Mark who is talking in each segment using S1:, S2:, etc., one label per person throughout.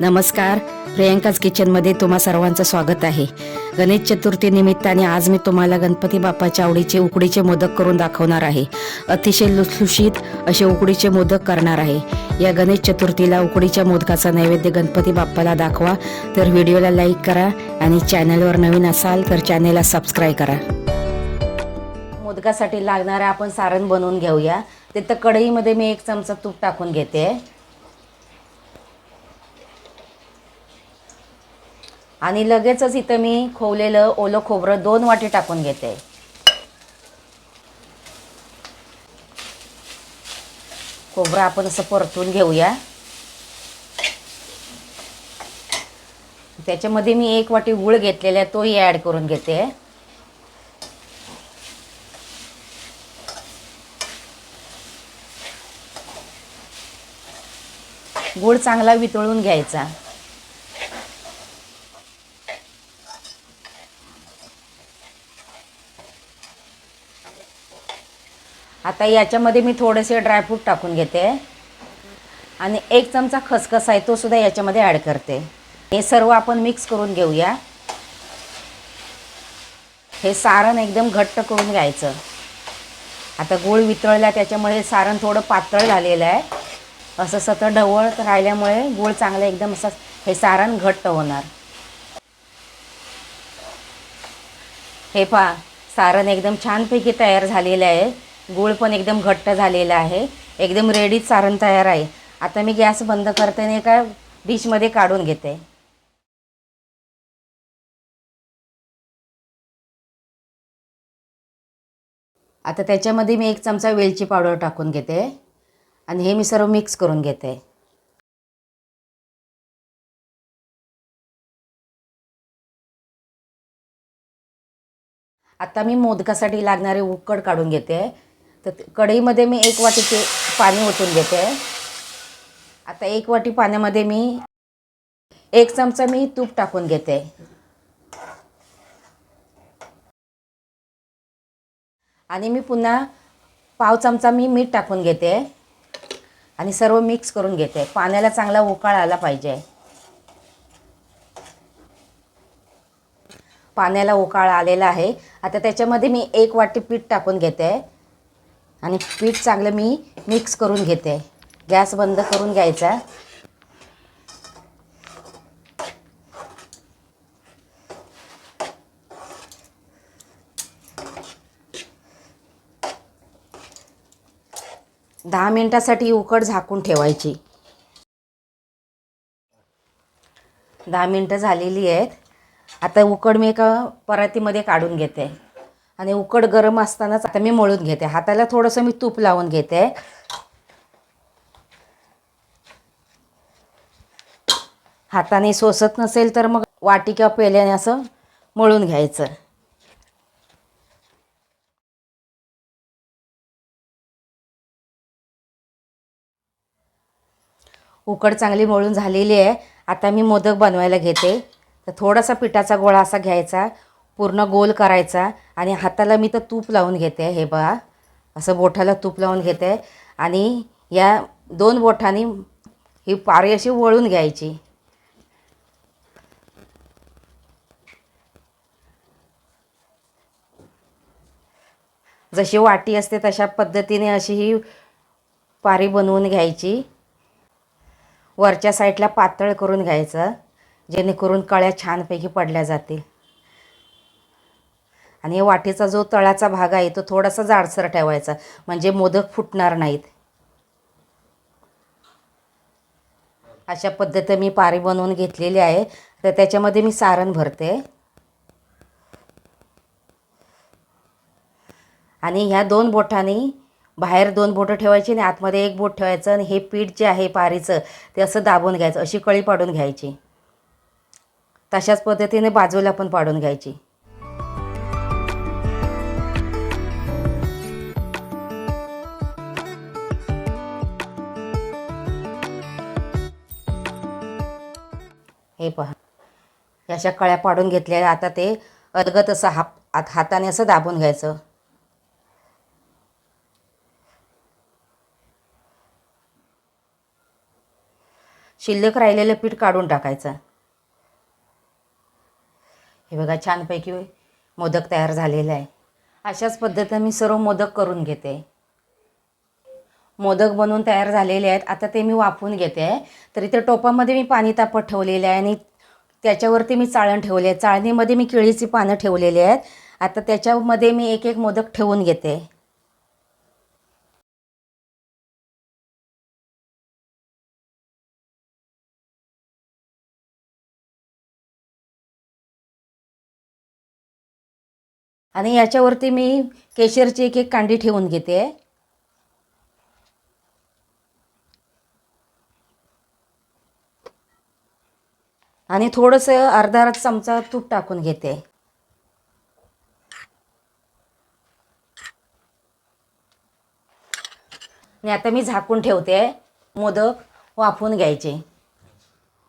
S1: नमस्कार. प्रियांकाच किचनमध्ये तुम्हा सर्वांचं स्वागत आहे. गणेश चतुर्थी निमित्ताने आज मी तुम्हाला गणपती बाप्पाच्या आवडीचे उकडीचे मोदक करून दाखवणार आहे. अतिशय लुसलुशीत असे उकडीचे मोदक करणार आहे. या गणेश चतुर्थीला उकडीच्या मोदकाचा नैवेद्य गणपती बाप्पाला दाखवा तर व्हिडिओला लाईक करा आणि चॅनलवर नवीन असाल तर चॅनेलला सबस्क्राईब करा. मोदकासाठी लागणारं आपण सारण बनवून घेऊया. ते तर कढईमध्ये मी एक चमचा तूप टाकून घेते. आणि लगेचच इथं मी खोवलेलं ओलं खोबरं दोन वाटी टाकून घेते. खोबरं आपण असं परतून घेऊया. त्याच्यामध्ये मी एक वाटी गुळ घेतलेला आहे तोही ॲड करून घेते. गुळ चांगला वितळून घ्यायचा. आता याच्यामध्ये मी थोडेसे ड्रायफ्रूट टाकून घेते. आणि एक चमचा खसखस आहे तो सुद्धा याच्यामध्ये ॲड करते. हे सर्व आपण मिक्स करून घेऊया. हे सारण एकदम घट्ट करून घ्यायचं. आता गूळ वितळला त्याच्यामुळे सारण थोडं पातळ झालेलं आहे. असं सतत ढवळत राहिल्यामुळे गूळ चांगलं एकदम असं हे सारण घट्ट होणार. हे पहा सारण एकदम छानपैकी तयार झालेलं आहे. गूळ पण एकदम घट्ट झालेला आहे. एकदम रेडी सारण तयार आहे. आता मी गॅस बंद करते आणि एका डिशमध्ये काढून घेते. आता त्याच्यामध्ये मी एक चमचा वेलची पावडर टाकून घेते. आणि हे मी सर्व मिक्स करून घेते. आता मी मोदकासाठी लागणारे उकड काढून घेते. तर कढईमध्ये मी एक वाटीचे पाणी ओतून घेते. आता एक वाटी पाण्यामध्ये मी एक चमचा मी तूप टाकून घेते. आणि मी पुन्हा पाव चमचा मी मीठ टाकून घेते. आणि सर्व मिक्स करून घेते. पाण्याला चांगला उकाळ आला पाहिजे. पाण्याला उकाळ आलेला आहे. आता त्याच्यामध्ये मी एक वाटी पीठ टाकून घेते. आणि पीठ चांगलं मी मिक्स करून घेते. गॅस बंद करून घ्यायचा. दहा मिनटासाठी उकड झाकून ठेवायची. दहा मिनटं झालेली आहेत. आता उकड मी एका परातीमध्ये काढून घेते. आणि उकड गरम असतानाच आता मी मळून घेते. हाताला थोडंसं मी तूप लावून घेते. हाताने सोसत नसेल तर मग वाटी किंवा पेल्याने असं मळून घ्यायचं. उकड चांगली मळून झालेली आहे. आता मी मोदक बनवायला घेते. तर थोडासा पिठाचा गोळा असा घ्यायचा. पूर्ण गोल करायचा आणि हाताला मी तर तूप लावून घेते हे बघा. असं बोठाला तूप लावून घेते आणि या दोन बोठांनी ही पारी अशी वळून घ्यायची. जशी वाटी असते तशा पद्धतीने अशी ही पारी बनवून घ्यायची. वरच्या साईडला पातळ करून घ्यायचं जेणेकरून कळ्या छानपैकी पडल्या जातील. आणि हे वाटीचा जो तळाचा भाग आहे तो थोडासा जाडसर ठेवायचा म्हणजे मोदक फुटणार नाहीत. अशा पद्धतीने मी पारी बनवून घेतलेली आहे. तर त्याच्यामध्ये मी सारण भरते. आणि ह्या दोन बोटांनी बाहेर दोन बोटं ठेवायची आणि आतमध्ये एक बोट ठेवायचं आणि हे पीठ जे आहे पारीचं ते असं दाबून घ्यायचं अशी कळी पाडून घ्यायची. तशाच पद्धतीने बाजूला पण पाडून घ्यायची. हे पहा. या अशा कळ्या पाडून घेतल्या आता ते अलगत असं हाप आत हाताने असं दाबून घ्यायचं. शिल्लक राहिलेलं पीठ काढून टाकायचं. हे बघा छानपैकी मोदक तयार झालेला आहे. अशाच पद्धतीने मी सर्व मोदक करून घेते. मोदक बनवून तयार झालेले आहेत. आता ते मी वाफवून घेते. आहे तर इथे टोपामध्ये मी पाणी तापत ठेवलेले आहे आणि त्याच्यावरती मी चाळण ठेवले आहे. चाळणीमध्ये मी केळीची पानं ठेवलेली आहेत. आता त्याच्यामध्ये मी एक एक मोदक ठेवून घेते. आणि याच्यावरती मी केशरची एक एक कांडी ठेवून घेते. आणि थोडंसं अर्धा चमचा तूप टाकून घेते. आणि आता मी झाकून ठेवते. मोदक वाफून घ्यायचे.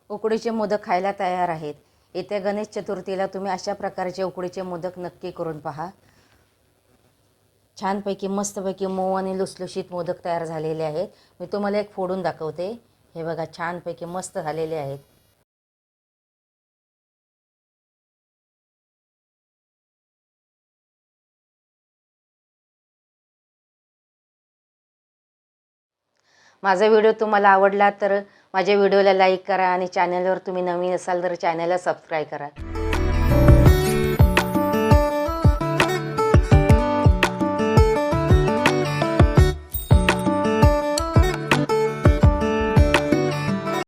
S1: उकडीचे मोदक खायला तयार आहेत. येत्या गणेश चतुर्थीला तुम्ही अशा प्रकारचे उकडीचे मोदक नक्की करून पहा. छानपैकी मस्तपैकी मऊ आणि लुसलुशीत मोदक तयार झालेले आहेत. मी तुम्हाला एक फोडून दाखवते. हे बघा छानपैकी मस्त झालेले आहेत. माझा व्हिडिओ तुम्हाला आवडला तर माझ्या व्हिडिओला लाईक करा आणि चॅनलवर तुम्ही नवीन असाल तर चॅनलला सबस्क्राईब करा.